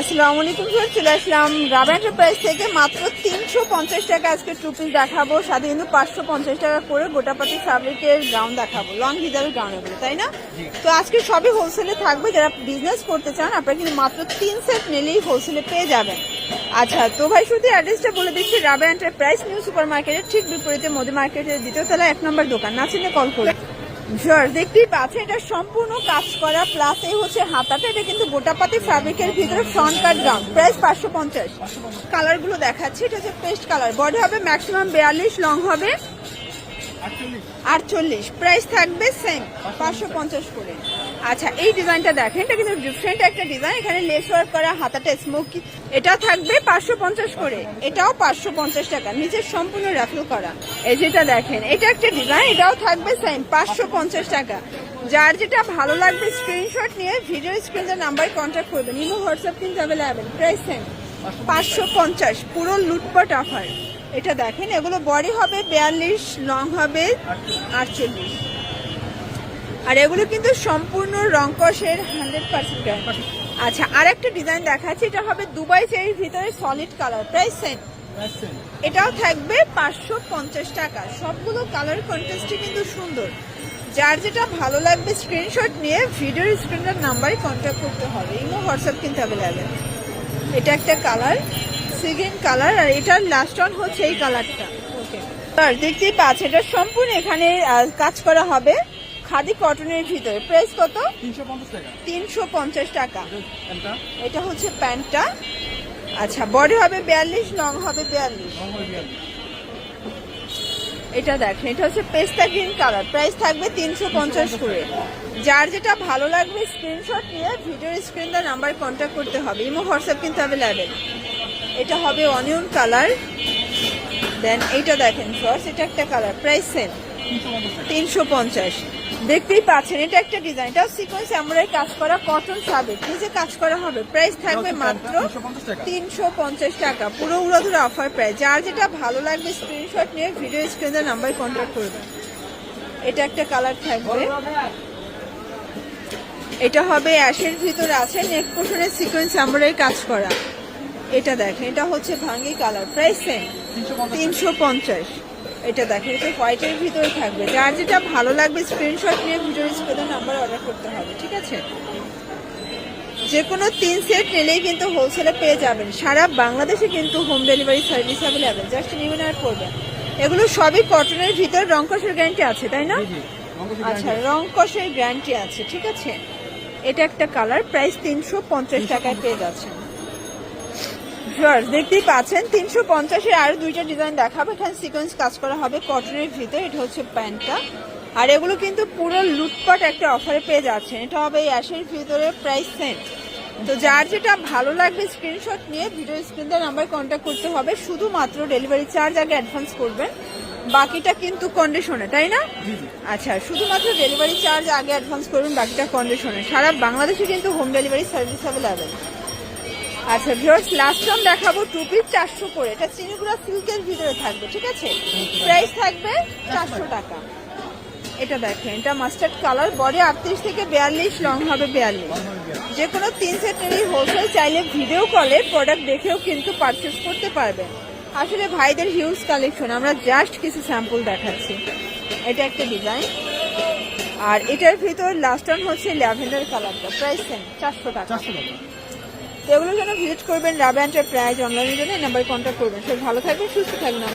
আসসালামু আলাইকুম স্যার চলে আসলাম রাবা এন্টারপ্রাইজ থেকে মাত্র তিনশো পঞ্চাশ টাকা আজকে টু পিস দেখাবো। সাথে কিন্তু পাঁচশো পঞ্চাশ টাকা করে গোটাপাতি ফ্যাব্রিকের গাউন দেখাবো। লং হিজাবের গাউন এগুলো তাই না? তো আজকে সবই হোলসেলে থাকবে। যারা বিজনেস করতে চান আপনারা কিন্তু মাত্র তিন সেট নিলেই হোলসেলে পেয়ে যাবেন। আচ্ছা তো ভাই শুধু অ্যাড্রেসটা বলে দিচ্ছি রাবা এন্টারপ্রাইজ নিউ সুপার মার্কেটের ঠিক বিপরীতে মোদি মার্কেটের দ্বিতীয় তলা এক নম্বর দোকান। না চিনে কল করুন। জর দেখতেই পাচ্ছেন, এটা সম্পূর্ণ কাজ করা প্লাস এই হচ্ছে হাতাটা, এটা কিন্তু গোটাপাতি ফ্যাব্রিকের ভিতরে ফ্রন্ট কাট গ্রাউন্ড প্রাইস পাঁচশো পঞ্চাশ। কালারগুলো দেখাচ্ছি, এটা হচ্ছে পেস্ট কালার বডি হবে ম্যাক্সিমাম বিয়াল্লিশ লং হবে আটচল্লিশ। প্রাইস থাকবে সেম পাঁচশো পঞ্চাশ করে। আচ্ছা এই ডিজাইনটা দেখেন, এটা কিন্তু ডিফারেন্ট একটা ডিজাইন এখানে লেস ওয়ার্ক করা, হাতাটা স্মোকি এটা থাকবে পাঁচশো পঞ্চাশ করে। এটাও পাঁচশো পঞ্চাশ টাকা। নিচের সম্পূর্ণ র্যাফেল করা। এই যেটা দেখেন, এটা একটা ডিজাইন এটাও থাকবে সেম পাঁচশো পঞ্চাশ টাকা। যার যেটা ভালো লাগবে স্ক্রিনশট নিয়ে ভিডিও স্ক্রিনের নাম্বার কন্ট্যাক্ট করবেন। ইমো হোয়াটসঅ্যাপ কিন্তু অ্যাভেলেবেল প্রাইস সেম পাঁচশো পঞ্চাশ, পুরো লুটপাট অফার এটা দেখেন, এগুলো বডি হবে বিয়াল্লিশ লং হবে আটচল্লিশ। আর এগুলো কিন্তু সম্পূর্ণ রংকশের হান্ড্রেড পার্সেন্ট আচ্ছা আর একটা ডিজাইন দেখাচ্ছি এটা হবে দুবাই চেরির ভিতরে সলিড কালার প্রাইস সেম এটাও থাকবে পাঁচশো পঞ্চাশ টাকা। সবগুলো কালার কন্টেস্টই কিন্তু সুন্দর। যার যেটা ভালো লাগবে স্ক্রিনশট নিয়ে ভিডিওর স্ক্রিনের নাম্বারে কন্ট্যাক্ট করতে হবে। ইমো হোয়াটসঅ্যাপ কিন্তু অ্যাভেলেবেল এটা একটা কালার সিগিন কালার আর এটার লাস্ট অন হচ্ছে এই কালারটা ওকে আর দেখতেই পাচ্ছ এটা সম্পূর্ণ এখানে কাজ করা হবে। খাদি কটনের ভিতরে। প্রাইস কত? তিনশো পঞ্চাশ টাকা। এটা হচ্ছে প্যান্টটা। আচ্ছা বডি হবে বিয়াল্লিশ লং হবে বিয়াল্লিশ। এটা দেখেন এটা হচ্ছে পেস্তা গ্রিন কালার। প্রাইস থাকবে তিনশো পঞ্চাশ করে। যার যেটা ভালো লাগবে স্ক্রিনশট নিয়ে ভিডিওর স্ক্রিন দা নাম্বার কন্ট্যাক্ট করতে হবে। ইমো হোয়াটসঅ্যাপ কিন্তু অ্যাভেলেবেল এটা হবে অনিয়ন কালার দেন এইটা দেখেন ফার্স্ট এটা একটা কালার প্রাইস সেম তিনশো পঞ্চাশ। দেখতেই পাচ্ছেন এটা একটা ডিজাইন এটাও সিকোয়েন্স আমরাই কাজ করা কটন ফ্যাব্রিক নিচে কাজ করা হবে প্রাইস থাকবে মাত্র তিনশো পঞ্চাশ টাকা। পুরো উড়াধুরা অফার প্রাইস যার যেটা ভালো লাগবে স্ক্রিনশট নিয়ে ভিডিও স্ক্রিনের নাম্বার কন্ট্যাক্ট করবেন এটা একটা কালার থাকবে। এটা হবে অ্যাশের ভিতরে আছে নেক পোর্শনের সিকোয়েন্স আমরাই কাজ করা। এটা দেখেন এটা হচ্ছে ভাঙ্গি কালার প্রাইস সেম তিনশো পঞ্চাশ। এটা দেখেন এটা হোয়াইটের ভিতরে থাকবে। যার যেটা ভালো লাগবে স্ক্রিনশট নিয়ে ভিডিও স্ক্রিনের নাম্বার অর্ডার করতে হবে ঠিক আছে? যে কোনো তিন সেট নিলেই কিন্তু হোলসেলে পেয়ে যাবেন। সারা বাংলাদেশে কিন্তু home delivery service available just নিবেন আর করবেন এগুলো সবই কটনের ভিতর রংকশের গ্যারান্টি আছে তাই না? জি জি রঙের সাথে আচ্ছা গ্যারান্টি আছে। ঠিক আছে? এটা একটা কালার প্রাইস তিনশো পঞ্চাশ টাকায় পেয়ে যাচ্ছেন। ভিউয়ার্স দেখতেই পাচ্ছেন তিনশো পঞ্চাশের আরও দুইটা ডিজাইন দেখাবো। এখানে সিকোয়েন্স কাজ করা হবে কটনের ভিতরে এটা হচ্ছে প্যান্টটা। আর এগুলো কিন্তু পুরো লুটপাট একটা অফারে পেয়ে যাচ্ছেন। এটা হবে এই অ্যাশের ভিতরে প্রাইস সেম তো যার যেটা ভালো লাগবে স্ক্রিনশট নিয়ে ভিডিও স্ক্রিনের নাম্বার কন্ট্যাক্ট করতে হবে। শুধুমাত্র ডেলিভারি চার্জ আগে অ্যাডভান্স করবেন। বাকিটা কিন্তু কন্ডিশনে তাই না? আচ্ছা শুধুমাত্র ডেলিভারি চার্জ আগে অ্যাডভান্স করবেন বাকিটা কন্ডিশনে সারা বাংলাদেশে কিন্তু হোম ডেলিভারি সার্ভিস অ্যাভেলেবেল আচ্ছা ভিউয়ার্স লাস্ট টাইম দেখাবো টু পিস চারশো করে। এটা চিনিগুড়া সিল্কের ভিতরে থাকবে, ঠিক আছে? প্রাইস থাকবে চারশো টাকা। এটা দেখেন, এটা মাস্টার্ড কালার বডি আটত্রিশ থেকে বিয়াল্লিশ লং হবে বিয়াল্লিশ। যে কোনো তিন সেটেরই হোলসেল চাইলে ভিডিও কলে প্রোডাক্ট দেখেও কিন্তু পারচেস করতে পারবেন। আসলে ভাইদের হিউজ কালেকশন আমরা জাস্ট কিছু স্যাম্পল দেখাচ্ছি। এটা একটা ডিজাইন আর এটার ভিতর লাস্ট অন হচ্ছে ল্যাভেন্ডার কালারটা প্রাইস সেম চারশো টাকা। তো এগুলোর জন্য ভিজিট করবেন রাবে প্রাইজ অনলাইনের জন্য এই নাম্বারে কন্ট্যাক্ট করবেন। সব ভালো থাকবেন, সুস্থ থাকবেন।